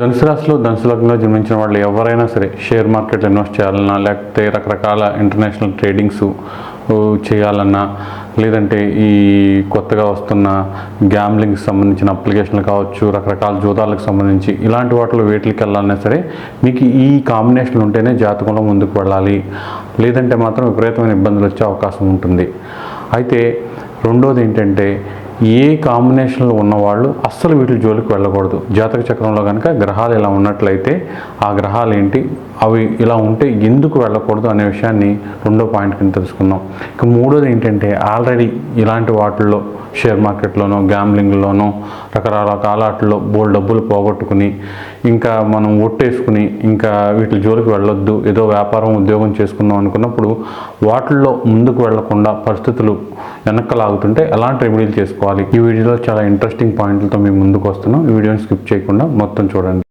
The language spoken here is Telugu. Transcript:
ధనుసు రాశిలో ధనుసు లగ్నంలో జన్మించిన వాళ్ళు ఎవరైనా సరే షేర్ మార్కెట్లో ఇన్వెస్ట్ చేయాలన్నా లేకపోతే రకరకాల ఇంటర్నేషనల్ ట్రేడింగ్స్ చేయాలన్నా లేదంటే ఈ కొత్తగా వస్తున్న గ్యామ్లింగ్కి సంబంధించిన అప్లికేషన్లు కావచ్చు రకరకాల జూదాలకు సంబంధించి ఇలాంటి వాటిలో వేటికి వెళ్ళాలన్నా సరే మీకు ఈ కాంబినేషన్లు ఉంటేనే జాతకంలో ముందుకు వెళ్ళాలి. లేదంటే మాత్రం విపరీతమైన ఇబ్బందులు వచ్చే అవకాశం ఉంటుంది. అయితే రెండోది ఏంటంటే ఏ కాంబినేషన్లో ఉన్నవాళ్ళు అస్సలు వీటి జోలికి వెళ్ళకూడదు. జాతక చక్రంలో కనుక గ్రహాలు ఇలా ఉన్నట్లయితే ఆ గ్రహాలు ఏంటి? అవి ఇలా ఉంటే ఎందుకు వెళ్ళకూడదు అనే విషయాన్ని రెండో పాయింట్ కింద తెలుసుకుందాం. ఇక మూడోది ఏంటంటే ఆల్రెడీ ఇలాంటి వాటిల్లో షేర్ మార్కెట్లోనో గ్యాంబ్లింగ్లోనో రకరకాల కాలాటల్లో బోల్ డబ్బులు పోగొట్టుకుని ఇంకా మనం ఒట్టేసుకుని ఇంకా వీటి జోలికి వెళ్ళొద్దు ఏదో వ్యాపారం ఉద్యోగం చేసుకుందాం అనుకున్నప్పుడు వాటిల్లో ముందుకు వెళ్ళకుండా పరిస్థితులు వెనక్కి లాగుతుంటే ఎలాంటి రెమెడీలు చేసుకోవాలి? ఈ వీడియోలో చాలా ఇంట్రెస్టింగ్ పాయింట్లతో మేము ముందుకు వస్తున్నాం. ఈ వీడియోని స్కిప్ చేయకుండా మొత్తం చూడండి.